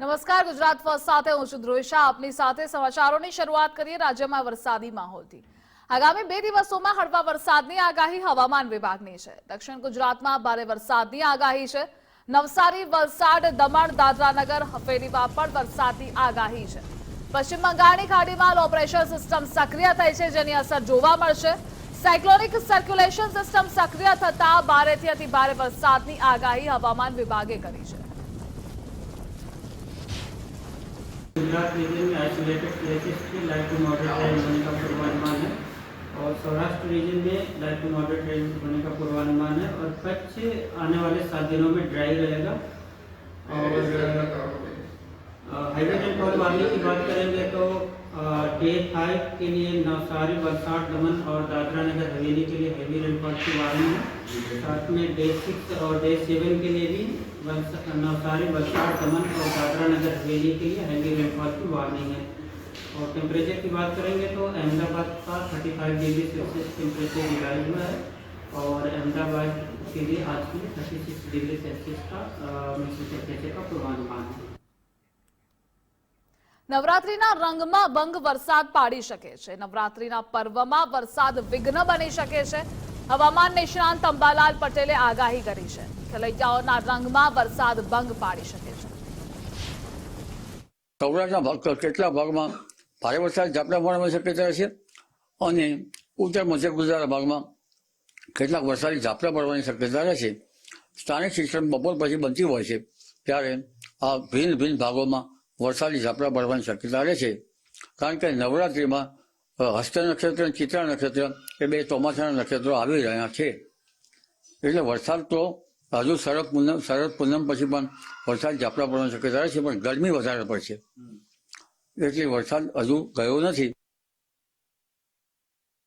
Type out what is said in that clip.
નમસ્કાર, ગુજરાત ફર્સ્ટ સાથે હું છું ધ્રુવિશા. આપની સાથે સમાચારોની શરૂઆત કરીએ રાજ્યમાં વરસાદી માહોલથી. આગામી બે દિવસોમાં હળવા વરસાદની આગાહી હવામાન વિભાગની છે. દક્ષિણ ગુજરાતમાં ભારે વરસાદની આગાહી છે. નવસારી, વલસાડ, દમણ, દાદરાનગર, હવેલીમાં પણ વરસાદની આગાહી છે. પશ્ચિમ બંગાળની ખાડીમાં લો પ્રેશર સિસ્ટમ સક્રિય થઈ છે, જેની અસર જોવા મળશે. સાયક્લોનિક સર્ક્યુલેશન સિસ્ટમ સક્રિય થતા ભારેથી અતિ ભારે વરસાદની આગાહી હવામાન વિભાગે કરી છે. गुजरात रीजन में आइसोलेटेड प्लेसेस पे लाइट टू मॉडरेट रेन होने का पूर्वानुमान है। और सौराष्ट्र रीजन में लाइट टू मॉडरेट रेन होने का पूर्वानुमान है। और कच्छ आने वाले सात दिनों में ड्राई रहेगा। और रेनफॉल वार्निंग की बात करेंगे तो डे फाइव के लिए नवसारी वलसाड दमन और दादरा नगर हवेली के लिए हैवी रेनफॉल की वार्निंग है साथ में डे सिक्स और डे सेवन के लिए भी नवसारी वलसाड दमन और दादरा नगर हवेली के लिए हैवी रेनफॉल की वार्निंग है। और टेम्परेचर की बात करेंगे तो अहमदाबाद का 35 डिग्री सेल्सियस टेम्परेचर रिवाइज हुआ है और अहमदाबाद के लिए आज के लिए 36 डिग्री सेल्सियस का टेम्परेचर का पूर्वानुमान है। નવરાત્રીના રંગમાં ભંગ વરસાદ પાડી શકે છે. નવરાત્રીના પર્વમાં વરસાદ વિઘ્ન બની શકે છે. હવામાન નિષ્ણાંત અંબાલાલ પટેલે આગાહી કરી છે. ખેલૈયાઓના રંગમાં વરસાદ ભંગ પાડી શકે છે. સૌરાષ્ટ્રના ભાગ કેટલાક ભાગમાં ભારે વરસાદ ઝાપટા પડવાની શક્યતા છે? અને ઉત્તર મધ્ય ગુજરાતના ભાગમાં કેટલાક વરસાદી ઝાપટા પડવાની શક્યતા રહેશે સ્થાનિક શિક્ષણ બપોર પછી બનતી હોય છે, ત્યારે આ ભિન્ન ભિન્ન ભાગોમાં વરસાદી ઝાપટા પડવાની શક્યતા રહે છે. કારણ કે નવરાત્રિમાં હસ્ત નક્ષત્ર અને ચિત્રા નક્ષત્ર એ બે ચોમાસાના નક્ષત્રો આવી રહ્યા છે. એટલે વરસાદ તો હજુ શરદ પૂનમ શરદ પૂનમ પછી પણ વરસાદ ઝાપટા પડવાની શક્યતા રહે છે પણ ગરમી વધારે પડશે. એટલે વરસાદ હજુ ગયો નથી.